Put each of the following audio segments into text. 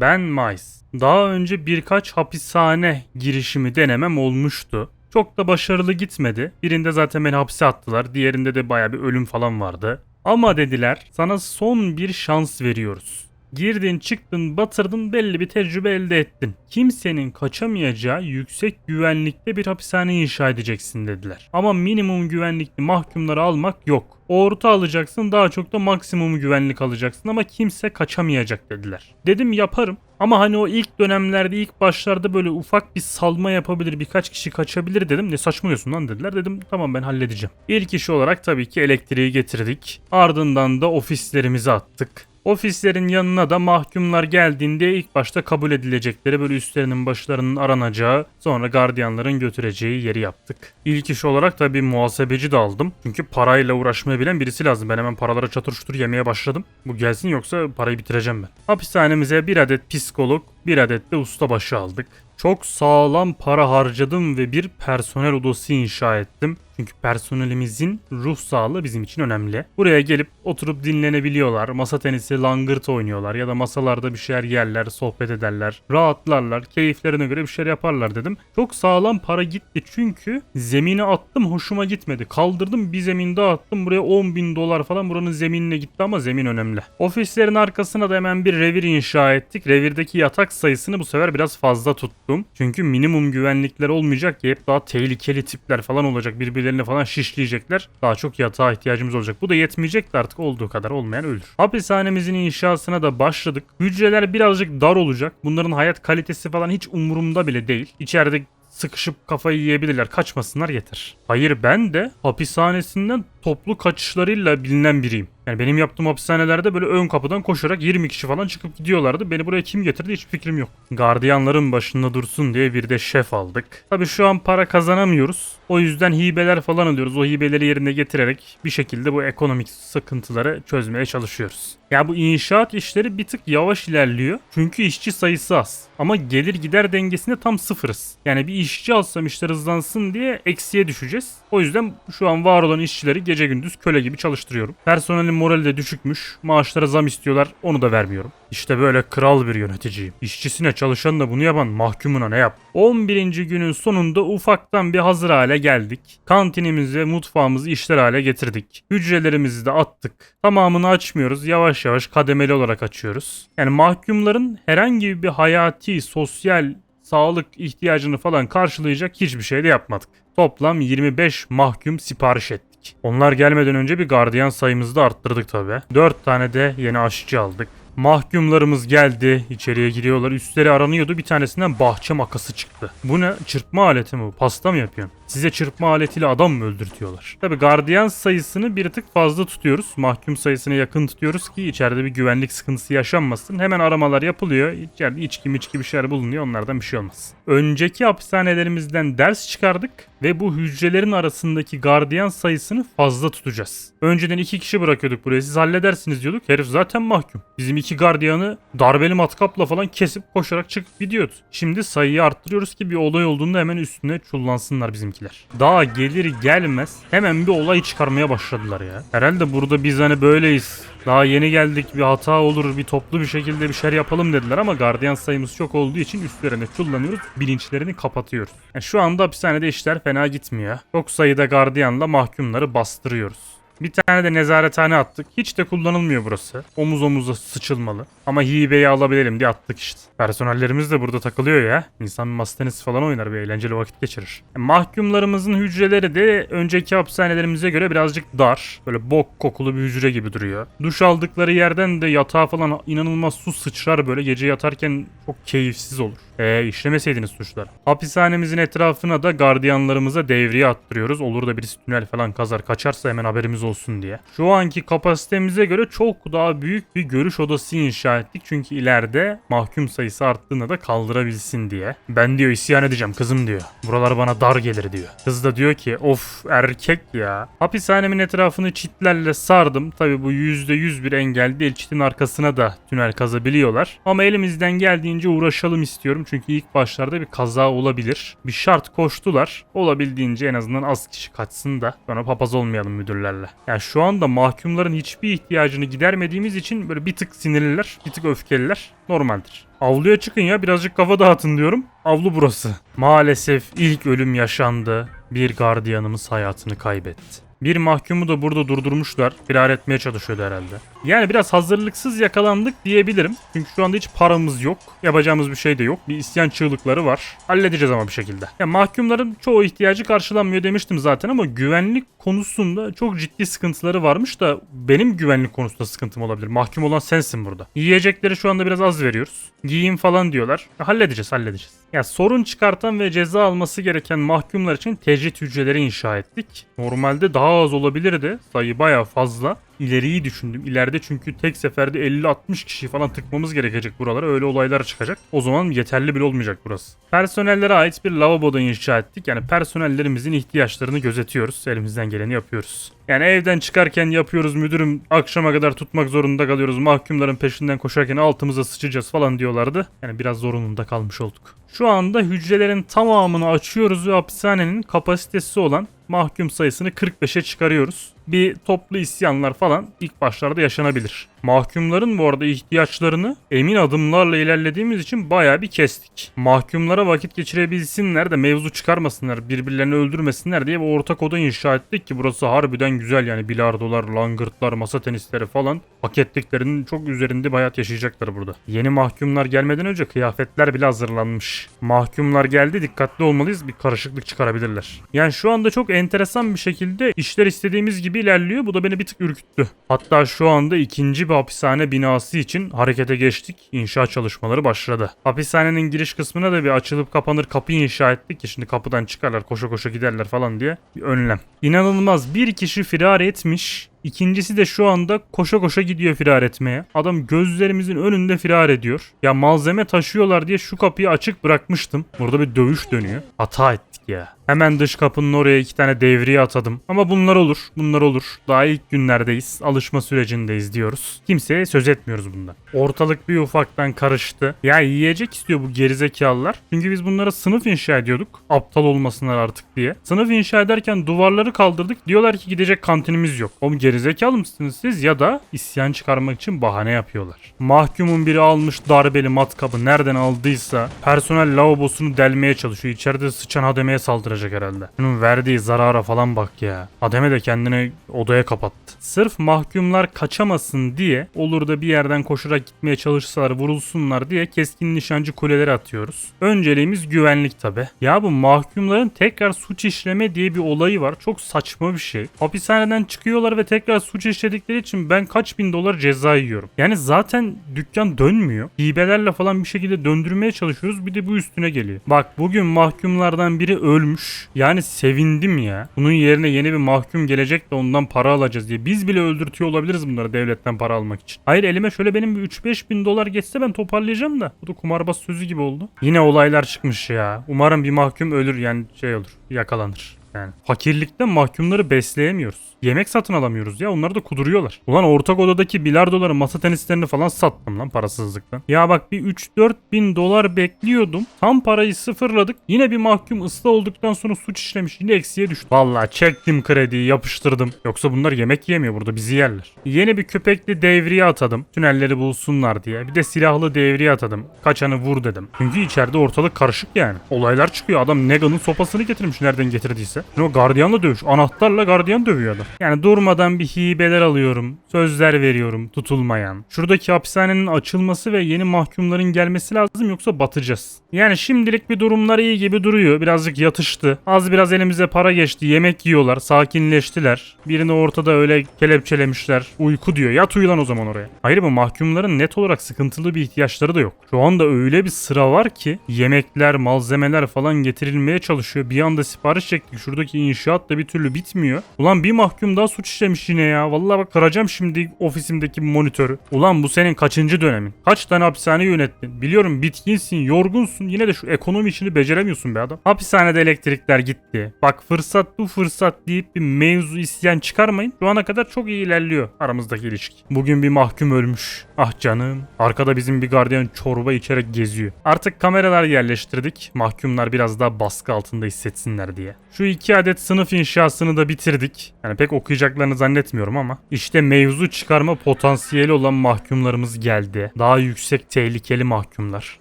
Ben Mice. Daha önce birkaç hapishane girişimi denemem olmuştu. Çok da başarılı gitmedi. Birinde zaten beni hapse attılar. Diğerinde de baya bir ölüm falan vardı. Ama dediler sana son bir şans veriyoruz. Girdin çıktın batırdın belli bir tecrübe elde ettin. Kimsenin kaçamayacağı yüksek güvenlikte bir hapishane inşa edeceksin dediler. Ama minimum güvenlikli mahkumları almak yok. Orta alacaksın daha çok da maksimum güvenlik alacaksın ama kimse kaçamayacak dediler. Dedim yaparım ama hani o ilk dönemlerde ilk başlarda böyle ufak bir salma yapabilir birkaç kişi kaçabilir dedim. Ne saçmalıyorsun lan dediler. Dedim tamam ben halledeceğim. İlk iş olarak tabii ki elektriği getirdik. Ardından da ofislerimizi attık. Ofislerin yanına da mahkumlar geldiğinde ilk başta kabul edilecekleri böyle üstlerinin başlarının aranacağı sonra gardiyanların götüreceği yeri yaptık. İlk iş olarak da bir muhasebeci de aldım. Çünkü parayla uğraşmayı bilen birisi lazım. Ben hemen paralara çatır çutur yemeye başladım. Bu gelsin yoksa parayı bitireceğim ben. Hapishanemize bir adet psikolog, bir adet de ustabaşı aldık. Çok sağlam para harcadım ve bir personel odası inşa ettim. Çünkü personelimizin ruh sağlığı bizim için önemli. Buraya gelip oturup dinlenebiliyorlar. Masa tenisi, langırt oynuyorlar ya da masalarda bir şeyler yerler, sohbet ederler. Rahatlarlar, keyiflerine göre bir şeyler yaparlar dedim. Çok sağlam para gitti çünkü zemine attım hoşuma gitmedi. Kaldırdım bir zemin daha attım buraya 10 bin dolar falan buranın zeminine gitti ama zemin önemli. Ofislerin arkasına da hemen bir revir inşa ettik. Revirdeki yatak sayısını bu sefer biraz fazla tuttum. Çünkü minimum güvenlikler olmayacak ki hep daha tehlikeli tipler falan olacak. Birbirlerini falan şişleyecekler. Daha çok yatağa ihtiyacımız olacak. Bu da yetmeyecekti artık olduğu kadar olmayan ölür. Hapishanemizin inşasına da başladık. Hücreler birazcık dar olacak. Bunların hayat kalitesi falan hiç umurumda bile değil. İçeride sıkışıp kafayı yiyebilirler. Kaçmasınlar yeter. Hayır ben de hapishanesinden toplu kaçışlarıyla bilinen biriyim. Yani benim yaptığım hapishanelerde böyle ön kapıdan koşarak 20 kişi falan çıkıp gidiyorlardı. Beni buraya kim getirdi hiç fikrim yok. Gardiyanların başında dursun diye bir de şef aldık. Tabii şu an para kazanamıyoruz. O yüzden hibeler falan alıyoruz. O hibeleri yerine getirerek bir şekilde bu ekonomik sıkıntıları çözmeye çalışıyoruz. Ya bu inşaat işleri bir tık yavaş ilerliyor. Çünkü işçi sayısı az. Ama gelir gider dengesinde tam sıfırız. Yani bir işçi alsam işler hızlansın diye eksiye düşeceğiz. O yüzden şu an var olan işçileri gece gündüz köle gibi çalıştırıyorum. Personelin morali de düşükmüş. Maaşlara zam istiyorlar. Onu da vermiyorum. İşte böyle kral bir yöneticiyim. İşçisine çalışan da bunu yapan mahkumuna ne yap? 11. günün sonunda ufaktan bir hazır hale geldik. Kantinimizi, mutfağımızı işler hale getirdik. Hücrelerimizi de attık. Tamamını açmıyoruz. Yavaş yavaş kademeli olarak açıyoruz. Yani mahkumların herhangi bir hayati, sosyal, sağlık ihtiyacını falan karşılayacak hiçbir şey de yapmadık. Toplam 25 mahkum sipariş ettik. Onlar gelmeden önce bir gardiyan sayımızı da arttırdık tabi. 4 tane de yeni aşçı aldık. Mahkumlarımız geldi. içeriye giriyorlar. Üstleri aranıyordu. Bir tanesinden bahçe makası çıktı. Bu ne? Çırpma aleti mi bu? Pasta mı yapıyorsun? Size çırpma aletiyle adam mı öldürtüyorlar? Tabi gardiyan sayısını bir tık fazla tutuyoruz. Mahkum sayısına yakın tutuyoruz ki içeride bir güvenlik sıkıntısı yaşanmasın. Hemen aramalar yapılıyor. İçeride içki miçki bir şeyler bulunuyor. Onlardan bir şey olmaz. Önceki hapishanelerimizden ders çıkardık ve bu hücrelerin arasındaki gardiyan sayısını fazla tutacağız. Önceden iki kişi bırakıyorduk buraya. Siz halledersiniz diyorduk. Herif zaten mahkum. Bizim iki gardiyanı darbeli matkapla falan kesip koşarak çıkıp gidiyordu. Şimdi sayıyı arttırıyoruz ki bir olay olduğunda hemen üstüne çullansınlar bizimkiler. Daha gelir gelmez hemen bir olay çıkarmaya başladılar ya. Herhalde burada biz hani böyleyiz. Daha yeni geldik bir hata olur bir toplu bir şekilde bir şeyler yapalım dediler ama gardiyan sayımız çok olduğu için üstlerine çullanıyoruz bilinçlerini kapatıyoruz. Yani şu anda hapishanede işler fena gitmiyor. Çok sayıda gardiyanla mahkumları bastırıyoruz. Bir tane de nezarethane attık. Hiç de kullanılmıyor burası. Omuz omuza sıçılmalı. Ama hibeyi alabilelim diye attık işte. Personellerimiz de burada takılıyor ya. İnsan tenisi falan oynar bir eğlenceli vakit geçirir. E, mahkumlarımızın hücreleri de önceki hapishanelerimize göre birazcık dar. Böyle bok kokulu bir hücre gibi duruyor. Duş aldıkları yerden de yatağa falan inanılmaz su sıçrar böyle gece yatarken çok keyifsiz olur. Eee işlemeseydiniz suçlar. Hapishanemizin etrafına da gardiyanlarımıza devriye attırıyoruz. Olur da birisi tünel falan kazar kaçarsa hemen haberimiz olsun diye. Şu anki kapasitemize göre çok daha büyük bir görüş odası inşa ettik. Çünkü ileride mahkum sayısı arttığında da kaldırabilsin diye. Ben diyor isyan edeceğim kızım diyor. Buralar bana dar gelir diyor. Kız da diyor ki of erkek ya. Hapishanemin etrafını çitlerle sardım. Tabi bu %100 bir engel değil. Çitin arkasına da tünel kazabiliyorlar. Ama elimizden geldiğince uğraşalım istiyorum. Çünkü ilk başlarda bir kaza olabilir. Bir şart koştular. Olabildiğince en azından az kişi kaçsın da sonra papaz olmayalım müdürlerle. Yani şu anda mahkumların hiçbir ihtiyacını gidermediğimiz için böyle bir tık sinirliler, bir tık öfkeliler. Normaldir. Avluya çıkın ya birazcık kafa dağıtın diyorum. Avlu burası. Maalesef ilk ölüm yaşandı. Bir gardiyanımız hayatını kaybetti. Bir mahkumu da burada durdurmuşlar. Firar etmeye çalışıyordu herhalde. Yani biraz hazırlıksız yakalandık diyebilirim. Çünkü şu anda hiç paramız yok. Yapacağımız bir şey de yok. Bir isyan çığlıkları var. Halledeceğiz ama bir şekilde. Ya mahkumların çoğu ihtiyacı karşılanmıyor demiştim zaten ama güvenlik konusunda çok ciddi sıkıntıları varmış da benim güvenlik konusunda sıkıntım olabilir. Mahkum olan sensin burada. Yiyecekleri şu anda biraz az veriyoruz. Giyin falan diyorlar. Halledeceğiz halledeceğiz. Ya sorun çıkartan ve ceza alması gereken mahkumlar için tecrit hücreleri inşa ettik. Normalde daha az olabilirdi. Sayı baya fazla. İleriyi düşündüm. İleride çünkü tek seferde 50-60 kişi falan tıkmamız gerekecek buralara. Öyle olaylar çıkacak. O zaman yeterli bile olmayacak burası. Personellere ait bir lavaboda inşa ettik. Yani personellerimizin ihtiyaçlarını gözetiyoruz. Elimizden geleni yapıyoruz. Yani evden çıkarken yapıyoruz müdürüm akşama kadar tutmak zorunda kalıyoruz. Mahkumların peşinden koşarken altımıza sıçacağız falan diyorlardı. Yani biraz zorunluluğunda kalmış olduk. Şu anda hücrelerin tamamını açıyoruz ve hapishanenin kapasitesi olan mahkum sayısını 45'e çıkarıyoruz. Bir toplu isyanlar falan ilk başlarda yaşanabilir. Mahkumların bu arada ihtiyaçlarını emin adımlarla ilerlediğimiz için bayağı bir kestik. Mahkumlara vakit geçirebilsinler de mevzu çıkarmasınlar, birbirlerini öldürmesinler diye bir ortak oda inşa ettik ki burası harbiden güzel yani bilardolar, langırtlar, masa tenisleri falan hak ettiklerinin çok üzerinde bir hayat yaşayacaklar burada. Yeni mahkumlar gelmeden önce kıyafetler bile hazırlanmış. Mahkumlar geldi dikkatli olmalıyız bir karışıklık çıkarabilirler. Yani şu anda çok enteresan bir şekilde işler istediğimiz gibi ilerliyor. Bu da beni bir tık ürküttü. Hatta şu anda ikinci bir hapishane binası için harekete geçtik. İnşaat çalışmaları başladı. Hapishanenin giriş kısmına da bir açılıp kapanır kapı inşa ettik ki şimdi kapıdan çıkarlar koşa koşa giderler falan diye bir önlem. İnanılmaz bir kişi firar etmiş. İkincisi de şu anda koşa koşa gidiyor firar etmeye. Adam gözlerimizin önünde firar ediyor. Ya malzeme taşıyorlar diye şu kapıyı açık bırakmıştım. Burada bir dövüş dönüyor. Hata ettik ya. Hemen dış kapının oraya iki tane devriye atadım. Ama bunlar olur. Bunlar olur. Daha ilk günlerdeyiz. Alışma sürecindeyiz diyoruz. Kimseye söz etmiyoruz bundan. Ortalık bir ufaktan karıştı. Ya yiyecek istiyor bu gerizekalılar. Çünkü biz bunlara sınıf inşa ediyorduk. Aptal olmasınlar artık diye. Sınıf inşa ederken duvarları kaldırdık. Diyorlar ki gidecek kantinimiz yok. Oğlum gerizekalı mısınız siz? Ya da isyan çıkarmak için bahane yapıyorlar. Mahkumun biri almış darbeli matkabı nereden aldıysa personel lavabosunu delmeye çalışıyor. İçeride sıçan hademeye saldıracak herhalde. Bunun verdiği zarara falan bak ya. Hademe de kendini odaya kapattı. Sırf mahkumlar kaçamasın diye olur da bir yerden koşarak gitmeye çalışsalar vurulsunlar diye keskin nişancı kuleleri atıyoruz. Önceliğimiz güvenlik tabi. Ya bu mahkumların tekrar suç işleme diye bir olayı var. Çok saçma bir şey. Hapishaneden çıkıyorlar ve tekrar suç işledikleri için ben kaç bin dolar ceza yiyorum. Yani zaten dükkan dönmüyor. Hibelerle falan bir şekilde döndürmeye çalışıyoruz. Bir de bu üstüne geliyor. Bak bugün mahkumlardan biri ölmüş. Yani sevindim ya. Bunun yerine yeni bir mahkum gelecek de ondan para alacağız diye. Biz bile öldürtüyor olabiliriz bunları devletten para almak için. Hayır elime şöyle benim bir 3-5 bin dolar geçse ben toparlayacağım da. Bu da kumarbaz sözü gibi oldu. Yine olaylar çıkmış ya. Umarım bir mahkum ölür yani şey olur yakalanır. Yani fakirlikten mahkumları besleyemiyoruz. Yemek satın alamıyoruz ya onları da kuduruyorlar. Ulan ortak odadaki bilardoları masa tenislerini falan sattım lan parasızlıktan. Ya bak bir 3-4 bin dolar bekliyordum. Tam parayı sıfırladık. Yine bir mahkum ıslah olduktan sonra suç işlemiş. Yine eksiye düştü. Vallahi çektim krediyi yapıştırdım. Yoksa bunlar yemek yemiyor burada bizi yerler. Yeni bir köpekli devriye atadım. Tünelleri bulsunlar diye. Bir de silahlı devriye atadım. Kaçanı vur dedim. Çünkü içeride ortalık karışık yani. Olaylar çıkıyor. Adam Negan'ın sopasını getirmiş nereden getirdiyse. Ne o gardiyanla dövüş. Anahtarla gardiyan dövüyor adam. Yani durmadan bir hibeler alıyorum. Sözler veriyorum tutulmayan. Şuradaki hapishanenin açılması ve yeni mahkumların gelmesi lazım yoksa batacağız. Yani şimdilik bir durumlar iyi gibi duruyor. Birazcık yatıştı. Az biraz elimize para geçti. Yemek yiyorlar. Sakinleştiler. Birini ortada öyle kelepçelemişler. Uyku diyor. Yat uyu lan o zaman oraya. Hayır bu mahkumların net olarak sıkıntılı bir ihtiyaçları da yok. Şu anda öyle bir sıra var ki yemekler, malzemeler falan getirilmeye çalışıyor. Bir anda sipariş çektik. Şurada şuradaki inşaat da bir türlü bitmiyor. Ulan bir mahkum daha suç işlemiş yine ya. Vallahi bak kıracağım şimdi ofisimdeki monitörü. Ulan bu senin kaçıncı dönemin? Kaç tane hapishane yönettin? Biliyorum bitkinsin, yorgunsun. Yine de şu ekonomi işini beceremiyorsun be adam. Hapishanede elektrikler gitti. Bak fırsat bu fırsat deyip bir mevzu isyan çıkarmayın. Şu ana kadar çok iyi ilerliyor aramızdaki ilişki. Bugün bir mahkum ölmüş. Ah canım. Arkada bizim bir gardiyan çorba içerek geziyor. Artık kameralar yerleştirdik. Mahkumlar biraz daha baskı altında hissetsinler diye. Şu iki adet sınıf inşasını da bitirdik. Yani pek okuyacaklarını zannetmiyorum ama. İşte mevzu çıkarma potansiyeli olan mahkumlarımız geldi. Daha yüksek tehlikeli mahkumlar.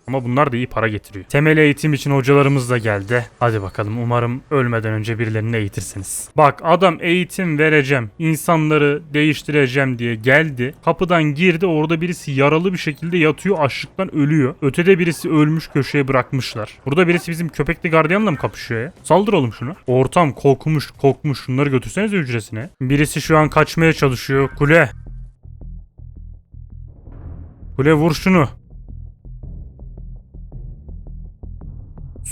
Ama bunlar da iyi para getiriyor. Temel eğitim için hocalarımız da geldi. Hadi bakalım umarım ölmeden önce birilerini eğitirsiniz. Bak adam eğitim vereceğim, insanları değiştireceğim diye geldi. Kapıdan girdi orada birisi yaralı bir şekilde yatıyor açlıktan ölüyor. Ötede birisi ölmüş köşeye bırakmışlar. Burada birisi bizim köpekli gardiyanla mı kapışıyor ya? Saldır oğlum şunu. Ortam kokmuş kokmuş şunları götürsenize hücresine. Birisi şu an kaçmaya çalışıyor. Kule. Kule vur şunu.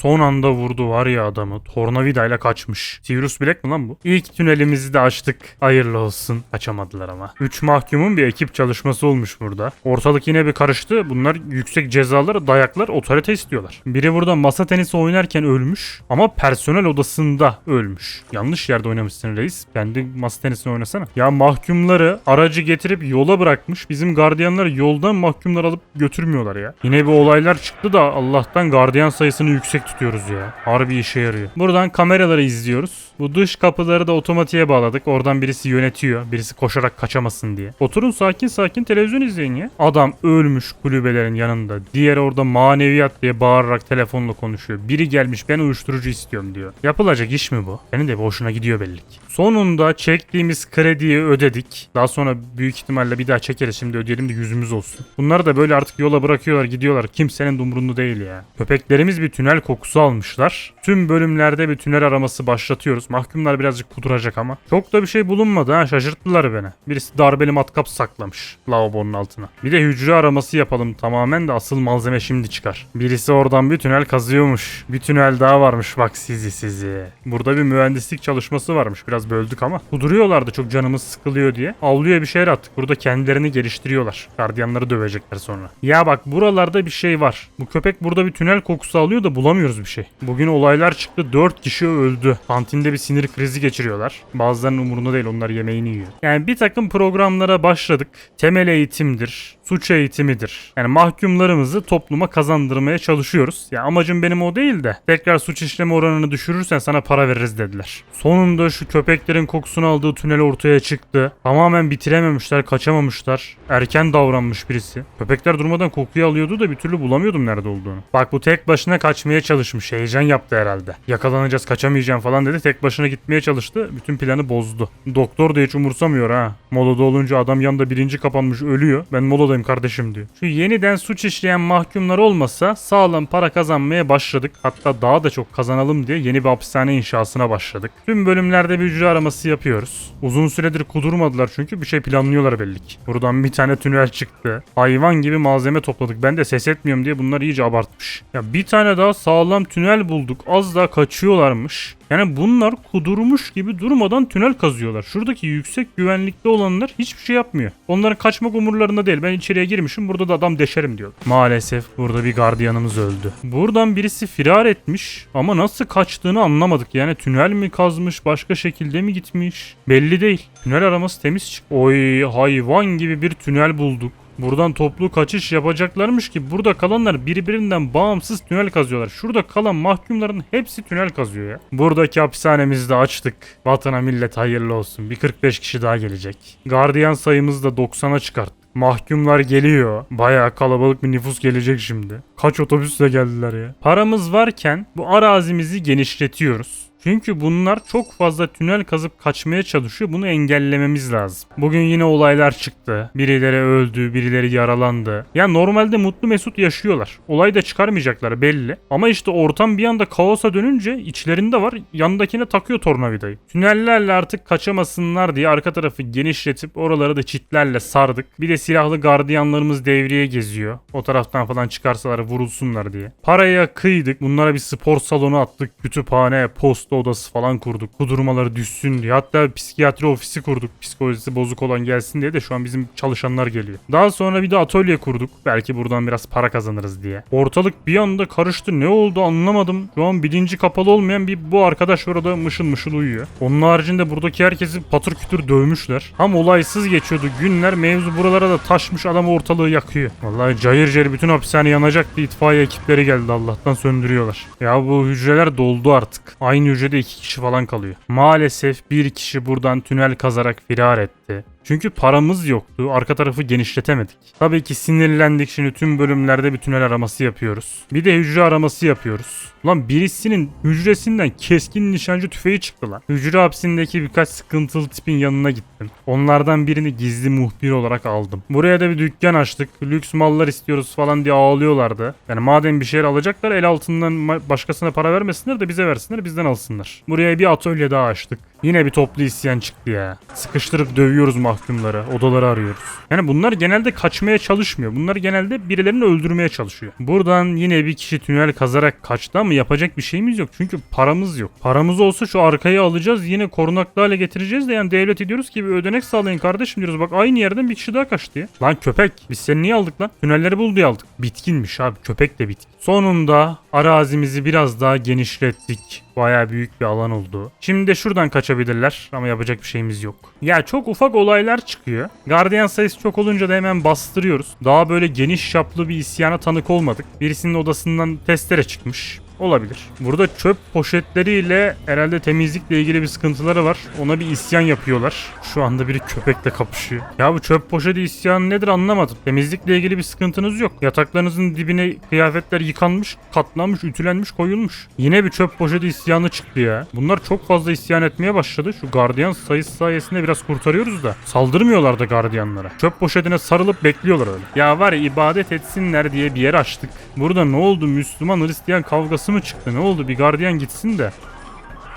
Son anda vurdu var ya adamı. Tornavidayla kaçmış. Sirius Black mi lan bu? İlk tünelimizi de açtık. Hayırlı olsun. Kaçamadılar ama. 3 mahkumun bir ekip çalışması olmuş burada. Ortalık yine bir karıştı. Bunlar yüksek cezalar, dayaklar, otorite istiyorlar. Biri burada masa tenisi oynarken ölmüş. Ama personel odasında ölmüş. Yanlış yerde oynamışsın reis. Kendi masa tenisini oynasana. Ya mahkumları aracı getirip yola bırakmış. Bizim gardiyanlar yoldan mahkumlar alıp götürmüyorlar ya. Yine bir olaylar çıktı da Allah'tan gardiyan sayısını yüksek tutuyoruz ya. Harbi işe yarıyor. Buradan kameraları izliyoruz. Bu dış kapıları da otomatiğe bağladık. Oradan birisi yönetiyor. Birisi koşarak kaçamasın diye. Oturun sakin sakin televizyon izleyin ya. Adam ölmüş kulübelerin yanında. Diğeri orada maneviyat diye bağırarak telefonla konuşuyor. Biri gelmiş ben uyuşturucu istiyorum diyor. Yapılacak iş mi bu? Senin de hoşuna gidiyor belli ki. Sonunda çektiğimiz krediyi ödedik. Daha sonra büyük ihtimalle bir daha çekeriz şimdi ödeyelim de yüzümüz olsun. Bunları da böyle artık yola bırakıyorlar gidiyorlar. Kimsenin de umurunda değil ya. Köpeklerimiz bir tünel kokusu almışlar. Tüm bölümlerde bir tünel araması başlatıyoruz. Mahkumlar birazcık kuduracak ama. Çok da bir şey bulunmadı ha şaşırttılar beni. Birisi darbeli matkap saklamış lavabonun altına. Bir de hücre araması yapalım tamamen de asıl malzeme şimdi çıkar. Birisi oradan bir tünel kazıyormuş. Bir tünel daha varmış bak sizi sizi. Burada bir mühendislik çalışması varmış. Biraz böldük ama. Kuduruyorlardı çok canımız sıkılıyor diye. Avluya bir şeyler attık. Burada kendilerini geliştiriyorlar. Gardiyanları dövecekler sonra. Ya bak buralarda bir şey var. Bu köpek burada bir tünel kokusu alıyor da bulamıyoruz bir şey. Bugün olaylar çıktı. 4 kişi öldü. Kantinde bir sinir krizi geçiriyorlar. Bazılarının umurunda değil onlar yemeğini yiyor. Yani bir takım programlara başladık. Temel eğitimdir. Suç eğitimidir. Yani mahkumlarımızı topluma kazandırmaya çalışıyoruz. Ya amacım benim o değil de tekrar suç işleme oranını düşürürsen sana para veririz dediler. Sonunda şu köpeklerin kokusunu aldığı tünel ortaya çıktı. Tamamen bitirememişler, kaçamamışlar. Erken davranmış birisi. Köpekler durmadan kokuyu alıyordu da bir türlü bulamıyordum nerede olduğunu. Bak bu tek başına kaçmaya çalışmış. Heyecan yaptı herhalde. Yakalanacağız, kaçamayacağım falan dedi. Tek başına gitmeye çalıştı. Bütün planı bozdu. Doktor da hiç umursamıyor ha. Molada olunca adam yanında birinci kapanmış ölüyor. Ben moladayım kardeşim diyor. Şu yeniden suç işleyen mahkumlar olmasa sağlam para kazanmaya başladık. Hatta daha da çok kazanalım diye yeni bir hapishane inşasına başladık. Tüm bölümlerde bir hücre araması yapıyoruz. Uzun süredir kudurmadılar çünkü bir şey planlıyorlar belli ki. Buradan bir tane tünel çıktı. Hayvan gibi malzeme topladık. Ben de ses etmiyorum diye bunlar iyice abartmış. Ya bir tane daha sağlam tünel bulduk. Az daha kaçıyorlarmış. Yani bunlar kudurmuş gibi durmadan tünel kazıyorlar. Şuradaki yüksek güvenlikte olanlar hiçbir şey yapmıyor. Onların kaçmak umurlarında değil. Ben içeriye girmişim burada da adam deşerim diyor. Maalesef burada bir gardiyanımız öldü. Buradan birisi firar etmiş ama nasıl kaçtığını anlamadık. Yani tünel mi kazmış başka şekilde mi gitmiş belli değil. Tünel araması temiz çıktı. Oy hayvan gibi bir tünel bulduk. Buradan toplu kaçış yapacaklarmış ki burada kalanlar birbirinden bağımsız tünel kazıyorlar. Şurada kalan mahkumların hepsi tünel kazıyor ya. Buradaki hapishanemizi de açtık. Vatana millet hayırlı olsun. Bir 45 kişi daha gelecek. Gardiyan sayımızı da 90'a çıkarttık. Mahkumlar geliyor. Bayağı kalabalık bir nüfus gelecek şimdi. Kaç otobüsle geldiler ya. Paramız varken bu arazimizi genişletiyoruz. Çünkü bunlar çok fazla tünel kazıp kaçmaya çalışıyor. Bunu engellememiz lazım. Bugün yine olaylar çıktı. Birileri öldü, birileri yaralandı. Ya normalde mutlu mesut yaşıyorlar. Olay da çıkarmayacaklar belli. Ama işte ortam bir anda kaosa dönünce içlerinde var. Yanındakine takıyor tornavidayı. Tünellerle artık kaçamasınlar diye arka tarafı genişletip oraları da çitlerle sardık. Bir de silahlı gardiyanlarımız devreye geziyor. O taraftan falan çıkarsalar vurulsunlar diye. Paraya kıydık. Bunlara bir spor salonu attık. Kütüphane, posta hasta odası falan kurduk. Bu durumları düşsün diye. Hatta psikiyatri ofisi kurduk. Psikolojisi bozuk olan gelsin diye de şu an bizim çalışanlar geliyor. Daha sonra bir de atölye kurduk. Belki buradan biraz para kazanırız diye. Ortalık bir anda karıştı. Ne oldu anlamadım. Şu an bilinci kapalı olmayan bir bu arkadaş orada mışıl mışıl uyuyor. Onun haricinde buradaki herkesi patır kütür dövmüşler. Tam olaysız geçiyordu günler. Mevzu buralara da taşmış adam ortalığı yakıyor. Vallahi cayır cayır bütün hapishane yanacaktı. İtfaiye ekipleri geldi Allah'tan söndürüyorlar. Ya bu hücreler doldu artık. Aynı hücrede iki kişi falan kalıyor. Maalesef bir kişi buradan tünel kazarak firar etti. Çünkü paramız yoktu. Arka tarafı genişletemedik. Tabii ki sinirlendik şimdi tüm bölümlerde bir tünel araması yapıyoruz. Bir de hücre araması yapıyoruz. Lan birisinin hücresinden keskin nişancı tüfeği çıktı lan. Hücre hapsindeki birkaç sıkıntılı tipin yanına gittim. Onlardan birini gizli muhbir olarak aldım. Buraya da bir dükkan açtık. Lüks mallar istiyoruz falan diye ağlıyorlardı. Yani madem bir şeyler alacaklar el altından başkasına para vermesinler de bize versinler bizden alsınlar. Buraya bir atölye daha açtık. Yine bir toplu isyan çıktı ya. Sıkıştırıp dövüyoruz mahkumları. Odaları arıyoruz. Yani bunlar genelde kaçmaya çalışmıyor. Bunlar genelde birilerini öldürmeye çalışıyor. Buradan yine bir kişi tünel kazarak kaçtı ama yapacak bir şeyimiz yok. Çünkü paramız yok. Paramız olsa şu arkayı alacağız. Yine korunaklı hale getireceğiz de yani devlet ediyoruz ki bir ödenek sağlayın kardeşim diyoruz. Bak aynı yerden bir kişi daha kaçtı ya. Lan köpek. Biz seni niye aldık lan? Tünelleri bul diye aldık. Bitkinmiş abi. Köpek de bitkin. Sonunda arazimizi biraz daha genişlettik. Bayağı büyük bir alan oldu. Şimdi de şuradan kaçabilirler ama yapacak bir şeyimiz yok. Ya çok ufak olaylar çıkıyor. Gardiyan sayısı çok olunca da hemen bastırıyoruz. Daha böyle geniş çaplı bir isyana tanık olmadık. Birisinin odasından testere çıkmış. Olabilir. Burada çöp poşetleriyle herhalde temizlikle ilgili bir sıkıntıları var. Ona bir isyan yapıyorlar. Şu anda biri köpekle kapışıyor. Ya bu çöp poşeti isyanı nedir anlamadım. Temizlikle ilgili bir sıkıntınız yok. Yataklarınızın dibine kıyafetler yıkanmış, katlanmış, ütülenmiş, koyulmuş. Yine bir çöp poşeti isyanı çıktı ya. Bunlar çok fazla isyan etmeye başladı. Şu gardiyan sayısı sayesinde biraz kurtarıyoruz da. Saldırmıyorlar da gardiyanlara. Çöp poşetine sarılıp bekliyorlar öyle. Ya var ya ibadet etsinler diye bir yer açtık. Burada ne oldu? Müslüman Hristiyan kavgası mı çıktı? Ne oldu? Bir gardiyan gitsin de.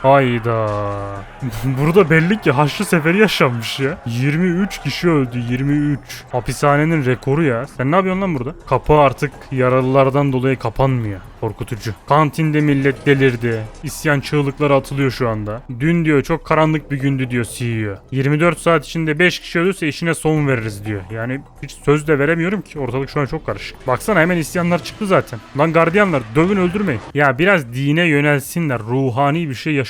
Hayda. Burada belli ki Haçlı Seferi yaşanmış ya. 23 kişi öldü 23. Hapishanenin rekoru ya. Sen ne yapıyorsun lan burada? Kapı artık yaralılardan dolayı kapanmıyor. Korkutucu. Kantinde millet delirdi. İsyan çığlıkları atılıyor şu anda. Dün diyor çok karanlık bir gündü diyor CEO. 24 saat içinde 5 kişi ölürse işine son veririz diyor. Yani hiç söz de veremiyorum ki ortalık şu an çok karışık. Baksana hemen isyanlar çıktı zaten. Lan gardiyanlar dövün öldürmeyin. Ya biraz dine yönelsinler, ruhani bir şey yaşasınlar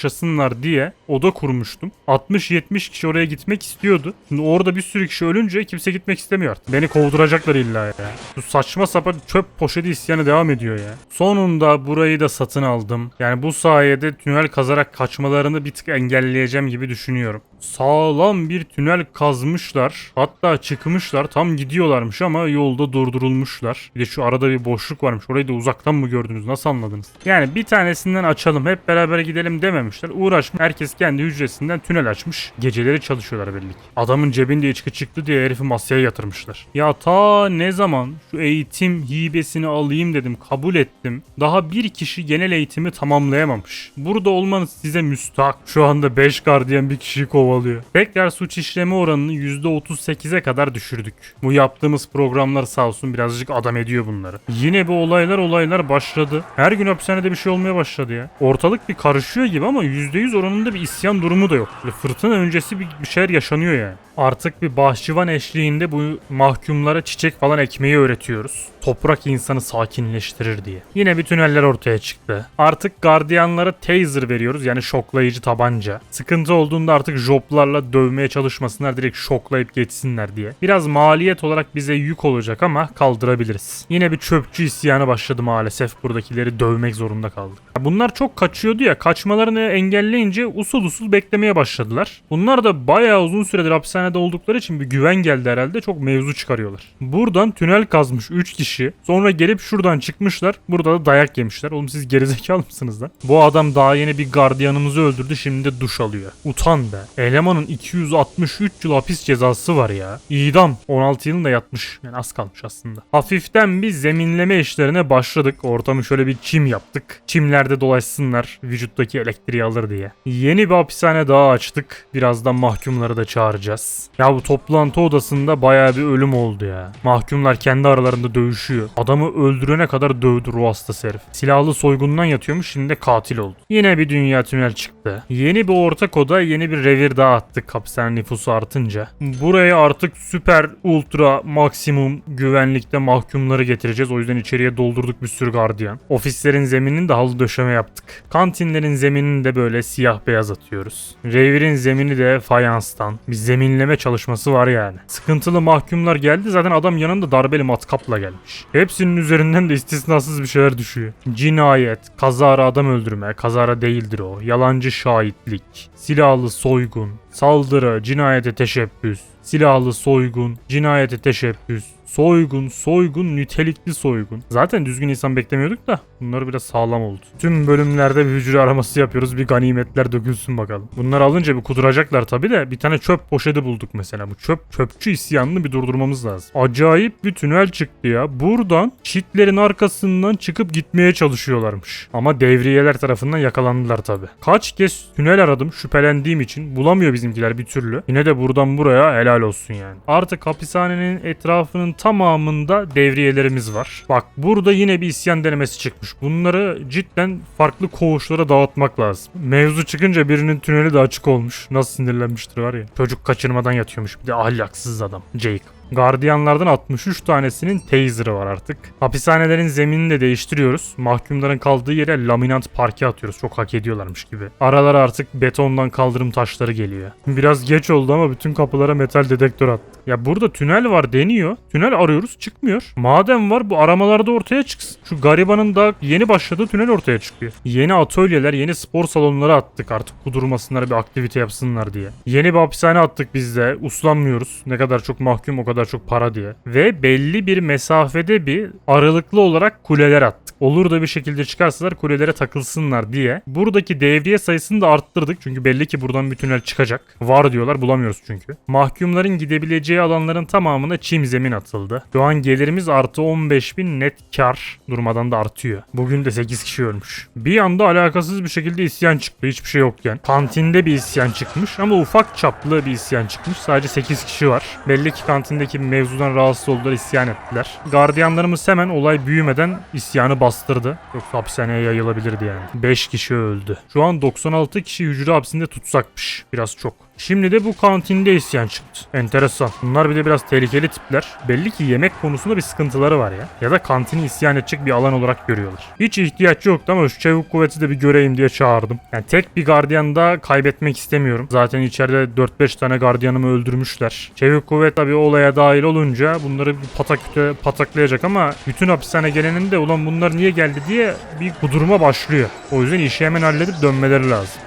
diye oda kurmuştum. 60-70 kişi oraya gitmek istiyordu. Şimdi orada bir sürü kişi ölünce kimse gitmek istemiyor artık. Beni kovduracaklar illa ya. Bu saçma sapan çöp poşeti isyanı devam ediyor ya. Sonunda burayı da satın aldım. Yani bu sayede tünel kazarak kaçmalarını bir tık engelleyeceğim gibi düşünüyorum. Sağlam bir tünel kazmışlar. Hatta çıkmışlar. Tam gidiyorlarmış ama yolda durdurulmuşlar. Bir de şu arada bir boşluk varmış. Orayı da uzaktan mı gördünüz? Nasıl anladınız? Yani bir tanesinden açalım. Hep beraber gidelim dememişler. Uğraşmış. Herkes kendi hücresinden tünel açmış. Geceleri çalışıyorlar belli ki. Adamın cebinde içki çıktı diye herifi masaya yatırmışlar. Ya ta ne zaman şu eğitim hibesini alayım dedim. Kabul ettim. Daha bir kişi genel eğitimi tamamlayamamış. Burada olmanız size müstahak. Şu anda 5 gardiyan bir kişiyi kovalıyor. Tekrar suç işleme oranını %38'e kadar düşürdük. Bu yaptığımız programlar sağ olsun birazcık adam ediyor bunları. Yine bu olaylar olaylar başladı. Her gün hapishanede bir şey olmaya başladı ya. Ortalık bir karışıyor gibi ama %100 oranında bir isyan durumu da yok. Böyle fırtına öncesi bir, bir şeyler yaşanıyor yani. Artık bir bahçıvan eşliğinde bu mahkumlara çiçek falan ekmeği öğretiyoruz. Toprak insanı sakinleştirir diye. Yine bir tüneller ortaya çıktı. Artık gardiyanlara taser veriyoruz yani şoklayıcı tabanca. Sıkıntı olduğunda artık joplarla dövmeye çalışmasınlar direkt şoklayıp geçsinler diye. Biraz maliyet olarak bize yük olacak ama kaldırabiliriz. Yine bir çöpçü isyanı başladı maalesef buradakileri dövmek zorunda kaldık. Bunlar çok kaçıyordu ya kaçmalarını engelleyince usul usul beklemeye başladılar. Bunlar da bayağı uzun süredir hapishanede oldukları için bir güven geldi herhalde çok mevzu çıkarıyorlar. Buradan tünel kazmış 3 kişi sonra gelip şuradan çıkmışlar burada da dayak yemişler. Oğlum siz gerizekalı mısınız lan? Bu adam daha yeni bir gardiyanımızı öldürdü şimdi de duş alıyor. Utan be. Elemanın 263 yıl hapis cezası var ya. İdam. 16 yılında yatmış. Yani az kalmış aslında. Hafiften bir zeminleme işlerine başladık. Ortamı şöyle bir çim yaptık. Çimlerde dolaşsınlar vücuttaki elektriği alır diye. Yeni bir hapishane daha açtık. Birazdan mahkumları da çağıracağız. Ya bu toplantı odasında bayağı bir ölüm oldu ya. Mahkumlar kendi aralarında dövüşüyor. Adamı öldürene kadar dövdü ruh hastası herif. Silahlı soygundan yatıyormuş şimdi de katil oldu. Yine bir dünya tünel çıktı. Yeni bir ortak oda yeni bir revir daha attık hapishane nüfusu artınca. Buraya artık süper ultra maksimum güvenlikte mahkumları getireceğiz. O yüzden içeriye doldurduk bir sürü gardiyan. Ofislerin zeminini de halı döşeme yaptık. Kantinlerin zeminini de böyle siyah beyaz atıyoruz. Revir'in zemini de fayanstan. Bir zeminleme çalışması var yani. Sıkıntılı mahkumlar geldi zaten adam yanında darbeli matkapla gelmiş. Hepsinin üzerinden de istisnasız bir şeyler düşüyor. Cinayet, kazara adam öldürme, kazara değildir o. Yalancı şahitlik, silahlı soygun, saldırı, cinayete teşebbüs, silahlı soygun, cinayete teşebbüs, soygun, soygun, nitelikli soygun. Zaten düzgün insan beklemiyorduk da bunları biraz sağlam oldu. Tüm bölümlerde bir hücre araması yapıyoruz. Bir ganimetler dökülsün bakalım. Bunları alınca bir kuduracaklar tabi de bir tane çöp poşeti bulduk mesela. Bu çöp çöpçü isyanını bir durdurmamız lazım. Acayip bir tünel çıktı ya. Buradan çitlerin arkasından çıkıp gitmeye çalışıyorlarmış. Ama devriyeler tarafından yakalandılar tabi. Kaç kez tünel aradım şüphelendiğim için. Bulamıyor bizimkiler bir türlü. Yine de buradan buraya helal olsun yani. Artık hapishanenin etrafının tamamında devriyelerimiz var. Bak burada yine bir isyan denemesi çıkmış. Bunları cidden farklı koğuşlara dağıtmak lazım. Mevzu çıkınca birinin tüneli de açık olmuş. Nasıl sinirlenmiştir var ya. Çocuk kaçırmadan yatıyormuş. Bir de ahlaksız adam. Jake. Gardiyanlardan 63 tanesinin taser'ı var artık. Hapishanelerin zeminini de değiştiriyoruz. Mahkumların kaldığı yere laminant parke atıyoruz. Çok hak ediyorlarmış gibi. Aralara artık betondan kaldırım taşları geliyor. Biraz geç oldu ama bütün kapılara metal dedektör attık. Ya burada tünel var deniyor. Tünel arıyoruz çıkmıyor. Madem var bu aramalarda ortaya çıksın. Şu garibanın da yeni başladığı tünel ortaya çıkıyor. Yeni atölyeler, yeni spor salonları attık artık kudurmasınlar bir aktivite yapsınlar diye. Yeni bir hapishane attık biz de. Uslanmıyoruz. Ne kadar çok mahkum o kadar çok para diye. Ve belli bir mesafede bir aralıklı olarak kuleler attık. Olur da bir şekilde çıkarsalar kulelere takılsınlar diye. Buradaki devriye sayısını da arttırdık. Çünkü belli ki buradan bir tünel çıkacak. Var diyorlar bulamıyoruz çünkü. Mahkumların gidebileceği alanların tamamına çim zemin atıldı. Şu an gelirimiz artı 15 bin net kar durmadan da artıyor. Bugün de 8 kişi ölmüş. Bir anda alakasız bir şekilde isyan çıktı hiçbir şey yokken. Kantinde bir isyan çıkmış ama ufak çaplı bir isyan çıkmış. Sadece 8 kişi var. Belli ki kantindeki bir mevzudan rahatsız oldular isyan ettiler. Gardiyanlarımız hemen olay büyümeden isyanı bastırdı. Yoksa hapishaneye yayılabilirdi yani. 5 kişi öldü. Şu an 96 kişi hücre hapsinde tutsakmış. Biraz çok. Şimdi de bu kantinde isyan çıktı. Enteresan. Bunlar bir de biraz tehlikeli tipler. Belli ki yemek konusunda bir sıkıntıları var ya. Ya da kantini isyan edecek bir alan olarak görüyorlar. Hiç ihtiyaç yoktu ama şu çevik kuvveti de bir göreyim diye çağırdım. Yani tek bir gardiyan da kaybetmek istemiyorum. Zaten içeride 4-5 tane gardiyanımı öldürmüşler. Çevik kuvvet tabii olaya dahil olunca bunları bir pataküte pataklayacak ama bütün hapishane gelenin de ulan bunlar niye geldi diye bir kudurma başlıyor. O yüzden işi hemen halledip dönmeleri lazım.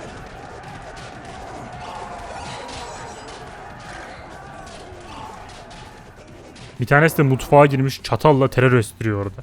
Bir tanesi de mutfağa girmiş çatalla terör estiriyor orada.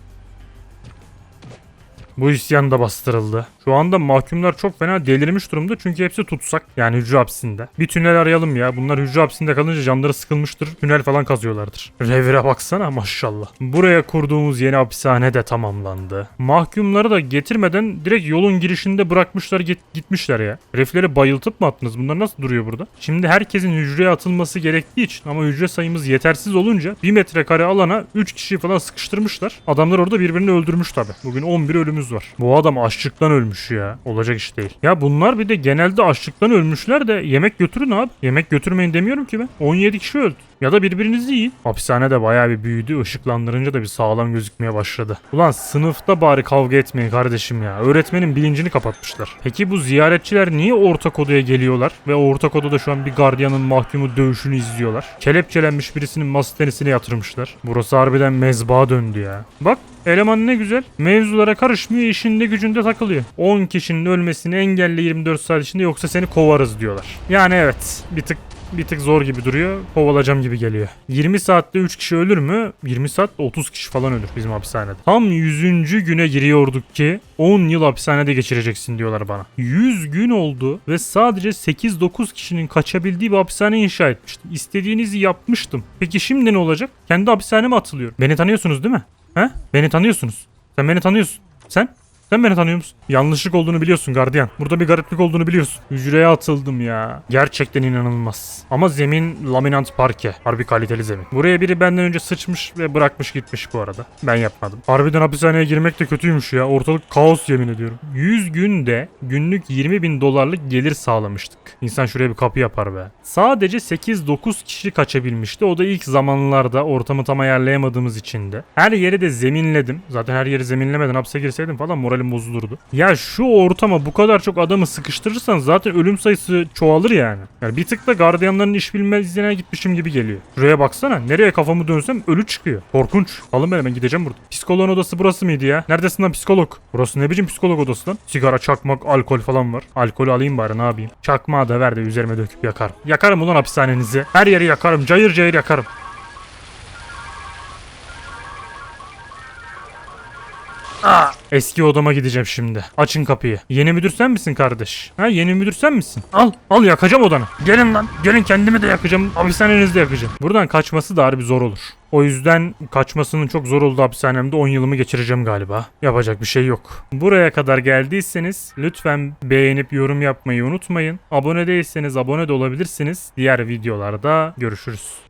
Bu isyan da bastırıldı. Şu anda mahkumlar çok fena delirmiş durumda çünkü hepsi tutsak. Yani hücre hapsinde. Bir tünel arayalım ya. Bunlar hücre hapsinde kalınca canları sıkılmıştır. Tünel falan kazıyorlardır. Revire baksana maşallah. Buraya kurduğumuz yeni hapishane de tamamlandı. Mahkumları da getirmeden direkt yolun girişinde bırakmışlar git gitmişler ya. Refleri bayıltıp mı attınız? Bunlar nasıl duruyor burada? Şimdi herkesin hücreye atılması gerektiği için ama hücre sayımız yetersiz olunca 1 metrekare alana 3 kişi falan sıkıştırmışlar. Adamlar orada birbirini öldürmüş tabi. Bugün 11 ölümümüz var. Bu adam açlıktan ölmüş ya. Olacak iş değil. Ya bunlar bir de genelde açlıktan ölmüşler de yemek götürün abi. Yemek götürmeyin demiyorum ki ben. 17 kişi öldü. Ya da birbirinizi yiyin. Hapishane de bayağı bir büyüdü. Işıklandırınca da bir sağlam gözükmeye başladı. Ulan sınıfta bari kavga etmeyin kardeşim ya. Öğretmenin bilincini kapatmışlar. Peki bu ziyaretçiler niye ortak odaya geliyorlar? Ve ortak odada şu an bir gardiyanın mahkumu dövüşünü izliyorlar. Kelepçelenmiş birisinin masa tenisine yatırmışlar. Burası harbiden mezbaha döndü ya. Bak Eleman ne güzel. Mevzulara karışmıyor, işinde gücünde takılıyor. 10 kişinin ölmesini engelle 24 saat içinde yoksa seni kovarız diyorlar. Yani evet bir tık bir tık zor gibi duruyor. Kovalacağım gibi geliyor. 20 saatte 3 kişi ölür mü? 20 saatte 30 kişi falan ölür bizim hapishanede. Tam 100. güne giriyorduk ki 10 yıl hapishanede geçireceksin diyorlar bana. 100 gün oldu ve sadece 8-9 kişinin kaçabildiği bir hapishane inşa etmiştim. İstediğinizi yapmıştım. Peki şimdi ne olacak? Kendi hapishaneme atılıyorum. Beni tanıyorsunuz değil mi? He? Beni tanıyorsunuz. Sen beni tanıyorsun. Sen? Sen beni tanıyor musun? Yanlışlık olduğunu biliyorsun gardiyan. Burada bir gariplik olduğunu biliyorsun. Hücreye atıldım ya. Gerçekten inanılmaz. Ama zemin laminant parke. Harbi kaliteli zemin. Buraya biri benden önce sıçmış ve bırakmış gitmiş bu arada. Ben yapmadım. Harbiden hapishaneye girmek de kötüymüş ya. Ortalık kaos yemin ediyorum. 100 günde günlük 20 bin dolarlık gelir sağlamıştık. İnsan şuraya bir kapı yapar be. Sadece 8-9 kişi kaçabilmişti. O da ilk zamanlarda ortamı tam ayarlayamadığımız için de. Her yeri de zeminledim. Zaten her yeri zeminlemeden hapse girseydim falan moralim bozulurdu. Ya şu ortama bu kadar çok adamı sıkıştırırsan zaten ölüm sayısı çoğalır yani. Yani bir tık da gardiyanların iş bilmezliğine gitmişim gibi geliyor. Şuraya baksana. Nereye kafamı dönsem ölü çıkıyor. Korkunç. Alın ben gideceğim burada. Psikoloğun odası burası mıydı ya? Neredesin lan psikolog? Burası ne biçim psikolog odası lan? Sigara, çakmak, alkol falan var. Alkolü alayım bari ne yapayım? Çakmağı da ver de üzerime döküp yakarım. Yakarım ulan hapishanenizi. Her yeri yakarım. Cayır cayır yakarım. Aa, eski odama gideceğim şimdi. Açın kapıyı. Yeni müdür sen misin kardeş? Ha yeni müdür sen misin? Al al yakacağım odanı. Gelin lan. Gelin kendimi de yakacağım. Hapishanenizi de yakacağım. Buradan kaçması da harbi zor olur. O yüzden kaçmasının çok zor olduğu hapishanemde 10 yılımı geçireceğim galiba. Yapacak bir şey yok. Buraya kadar geldiyseniz lütfen beğenip yorum yapmayı unutmayın. Abone değilseniz abone de olabilirsiniz. Diğer videolarda görüşürüz.